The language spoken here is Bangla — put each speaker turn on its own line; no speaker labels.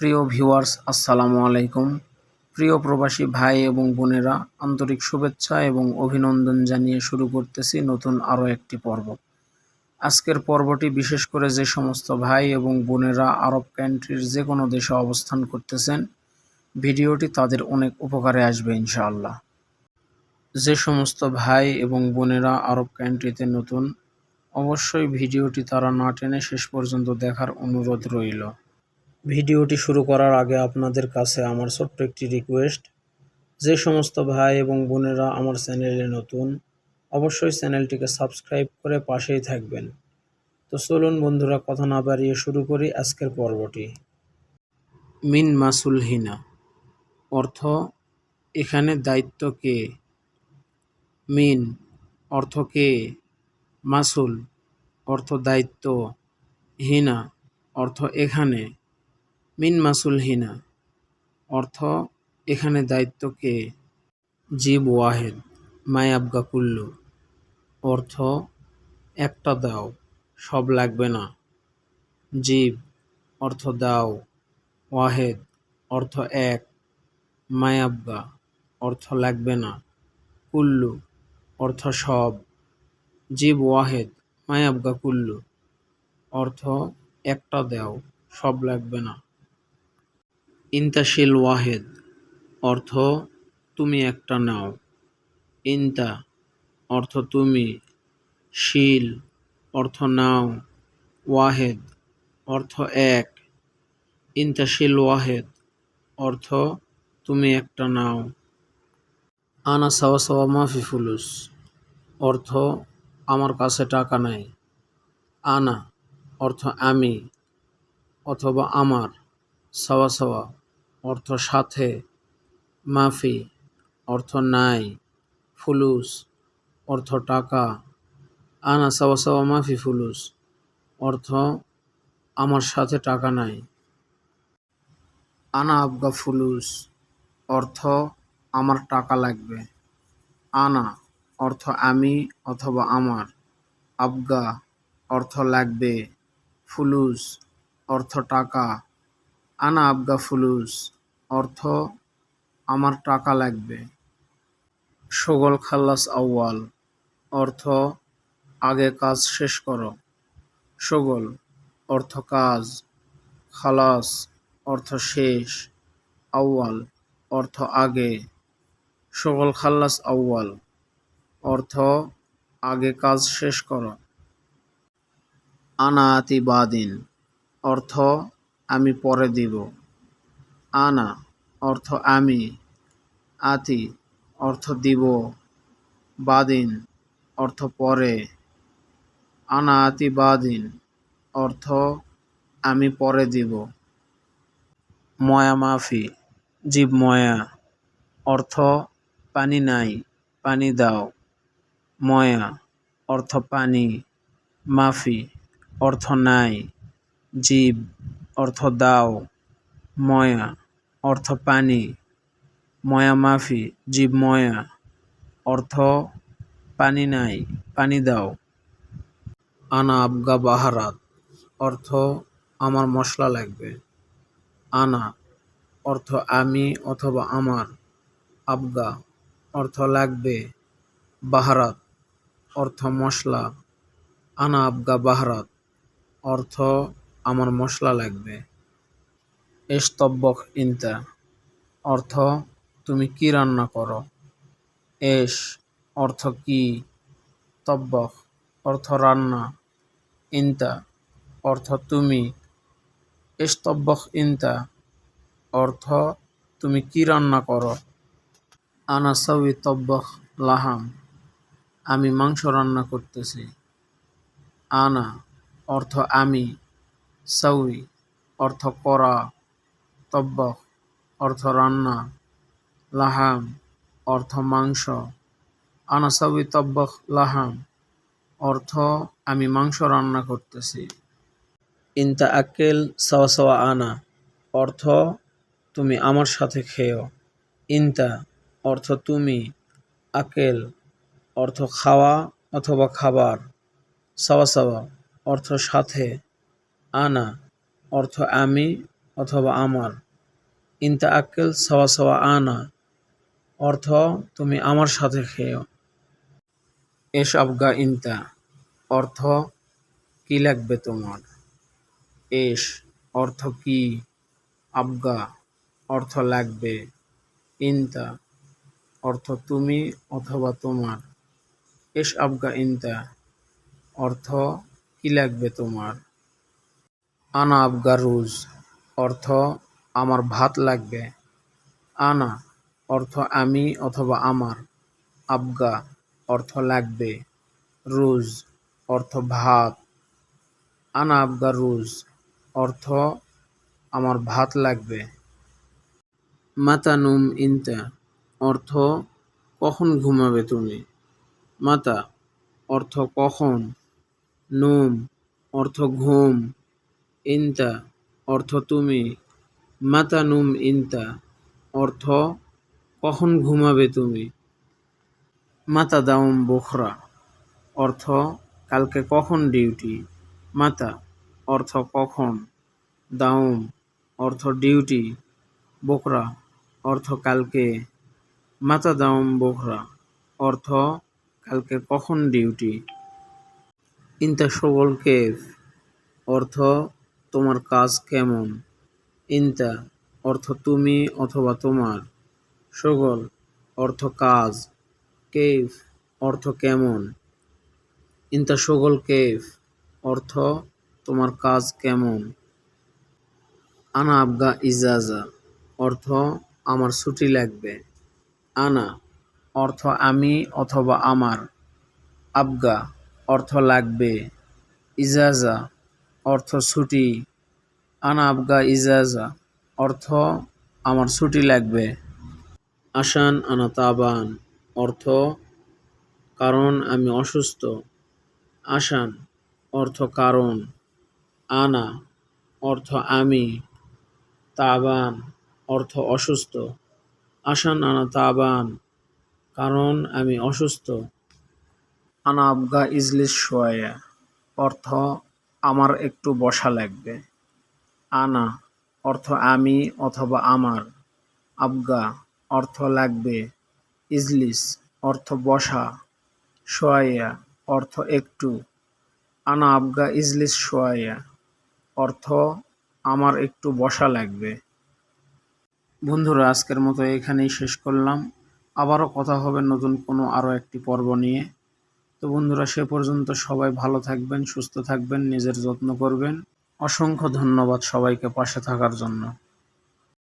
প্রিয় ভিউয়ার্স, আসসালামু আলাইকুম। প্রিয় প্রবাসী ভাই এবং বোনেরা, আন্তরিক শুভেচ্ছা এবং অভিনন্দন জানিয়ে শুরু করতেছি নতুন আরও একটি পর্ব। আজকের পর্বটি বিশেষ করে যে সমস্ত ভাই এবং বোনেরা আরব কান্ট্রির যে কোনো দেশে অবস্থান করতেছেন, ভিডিওটি তাদের অনেক উপকারে আসবে ইনশাআল্লাহ। যে সমস্ত ভাই এবং বোনেরা আরব কান্ট্রিতে নতুন, অবশ্যই ভিডিওটি তারা না টেনে শেষ পর্যন্ত দেখার অনুরোধ রইল। ভিডিওটি শুরু করার আগে আপনাদের কাছে আমার ছোট্ট একটি রিকোয়েস্ট যে সমস্ত ভাই এবং বোনেরা আমার চ্যানেলে নতুন, অবশ্যই চ্যানেলটিকে সাবস্ক্রাইব করে পাশেই থাকবেন। তো চলুন বন্ধুরা, কথা না বাড়িয়ে শুরু করি আজকের পর্বটি। মিন মাসুল হিনা। অর্থ, এখানে দায়িত্ব কে? মিন, অর্থ কে? মাসুল, অর্থ দায়িত্ব। হিনা, অর্থ এখানে। মিন মাসুল হিনা, অর্থ এখানে দায়িত্ব কে? জীব ওয়াহেদ মায়াবগা কুল্লু, অর্থ একটা দাও, সব লাগবে না। জীব, অর্থ দাও, ওয়াহেদ, অর্থ এক মায়াবগা অর্থ লাগবে না। কুল্লু, অর্থ সব। জীব ওয়াহেদ মায়াবগা কুল্লু, অর্থ একটা দাও, সব লাগবে না। ইন্তাশিল ওয়াহেদ, অর্থ তুমি একটা নাও। ইন্তা, অর্থ তুমি। শিল, অর্থ নাও। ওয়াহেদ, অর্থ এক। ইন্তাশিল ওয়াহেদ, অর্থ তুমি একটা নাও। আনা সাওয়া সাওয়া মাফি ফুলুস, অর্থ আমার কাছে টাকা নাই। আনা, অর্থ আমি, অথবা আমার। সাওয়া সাওয়া, অর্থ সাথে, মাফি, অর্থ নাই, ফুলুস, অর্থ টাকা, আনা সাওয়া সাওয়া, মাফি, ফুলুস, অর্থ আমার সাথে টাকা নাই। আনা আবগা ফুলুস, অর্থ আমার টাকা লাগবে। আনা, অর্থ আমি অথবা আমার। আবগা, অর্থ লাগবে। ফুলুস, অর্থ টাকা। আনা আবগা ফুলুস, অর্থ, আমার টাকা লাগবে। সগল খাল্লাস আউয়াল, অর্থ, আগে কাজ শেষ করো। সগল, অর্থ, কাজ। খালাস, অর্থ, শেষ। আউয়াল, অর্থ, আগে। সগল খাল্লাস আউয়াল, অর্থ, আগে কাজ শেষ করো। আনা আতি বাদিন, অর্থ আমি পরে দিব। আনা অর্থ আমি, আতি অর্থ দিব। বাদিন অর্থ পরে। আনা আতি বাদিন অর্থ আমি পরে দিব। ময়া মাফি, জীব ময়া অর্থ পানি নাই, পানি দাও। ময়া অর্থ পানি, মাফি অর্থ নাই, জীব অর্থ দাও, ময়া, অর্থ পানি, ময়া মাফি, জীব ময়া, অর্থ পানি নাই, পানি দাও। আনা আবগা বাহারাত, অর্থ আমার মশলা লাগবে। আনা, অর্থ আমি অথবা আমার আবগা, অর্থ লাগবে। বাহারাত, অর্থ মশলা। আনা আবগা বাহারাত, অর্থ আমার মশলা লাগবে। এস্তব্বক ইন্তা। অর্থ, তুমি কি রান্না করো? এস, অর্থ কি? তব্বক অর্থ রান্না। ইন্তা, অর্থ তুমি। এস্তব্বক ইন্তা। অর্থ, তুমি কি রান্না করো? আনা সাউই তব্বক লাহাম। আমি মাংস রান্না করতেছি। আনা, অর্থ আমি। সাউই অর্থ করা তব্বক অর্থ রান্না, লাহাম, অর্থ মাংস। আনা সাউই তব্বক লাহাম, অর্থ, আমি মাংস রান্না করতেছি। ইনতা আকেল সাওয়া আনা, অর্থ, তুমি আমার সাথে খেও ইনতা, অর্থ তুমি আকেল অর্থ খাওয়া অথবা খাবার। সাওয়া সাওয়া, অর্থ সাথে। আনা, অর্থ আমি অথবা আমার। ইনতা আক্কেল সাওয়া সাওয়া আনা, অর্থ তুমি আমার সাথে খেয়েও। এস আবগা ইনতা, অর্থ কি লাগবে তোমার? এস, অর্থ কি? আবগা, অর্থ লাগবে। ইনতা, অর্থ তুমি অথবা তোমার। এস, আবগা ইনতা, অর্থ কি লাগবে তোমার? আনা আবগার রুজ, অর্থ আমার ভাত লাগবে। আনা, অর্থ আমি অথবা আমার। আবগা, অর্থ লাগবে। রুজ, অর্থ ভাত। আনা আবগার রুজ, অর্থ আমার ভাত লাগবে। মাতা নুম ইনতা, অর্থ কখন ঘুমাবে তুমি? মাতা, অর্থ কখন? নুম, অর্থ ঘুম। ইনতা, অর্থ তুমি। মাতা নুম ইনতা, অর্থ কখন ঘুমাবে তুমি। মাতা দাউম বোখরা, অর্থ কালকে কখন ডিউটি। মাতা, অর্থ কখন। দাউম, অর্থ ডিউটি। বোকরা অর্থ কালকে। মাতা দাউম বোখরা, অর্থ কালকে কখন ডিউটি। ইনতা সগল কেফ, অর্থ তোমার কাজ কেমন? ইনতা, অর্থ তুমি অথবা তোমার? সগল, অর্থ কাজ। কেফ অর্থ কেমন? ইনতা, সগল কেফ অর্থ তোমার কাজ কেমন? আনা, আবগা, ইজাজা, অর্থ আমার ছুটি লাগবে। আনা, অর্থ আমি অথবা আমার। আবগা, অর্থ লাগবে। ইজাজা অর্থ ছুটি। আনা আবগা ইজাজা। অর্থ, আমার ছুটি লাগবে। আসান আনা তাবান। অর্থ, কারণ আমি অসুস্থ। আসান অর্থ কারণ। আনা, অর্থ আমি। তাবান, অর্থ অসুস্থ। আসান আনা তাবান, কারণ আমি অসুস্থ। আনা আবগা ইজলিস শোয়া। অর্থ আমার একটু বসা লাগবে। আনা, অর্থ আমি অথবা আমার। আবগা, অর্থ লাগবে। ইজলিস, অর্থ বসা। শোয়া অর্থ একটু। আনা, আবগা, ইজলিস শোয়া অর্থ আমার একটু বসা লাগবে। বন্ধুরা, আজকের মতো এখানেই শেষ করলাম। আবারও কথা হবে নতুন কোনো আরও একটি পর্ব নিয়ে। তো বন্ধুরা, সে পর্যন্ত সবাই ভালো থাকবেন, সুস্থ থাকবেন, নিজের যত্ন করবেন। অসংখ্য ধন্যবাদ সবাইকে পাশে থাকার জন্য।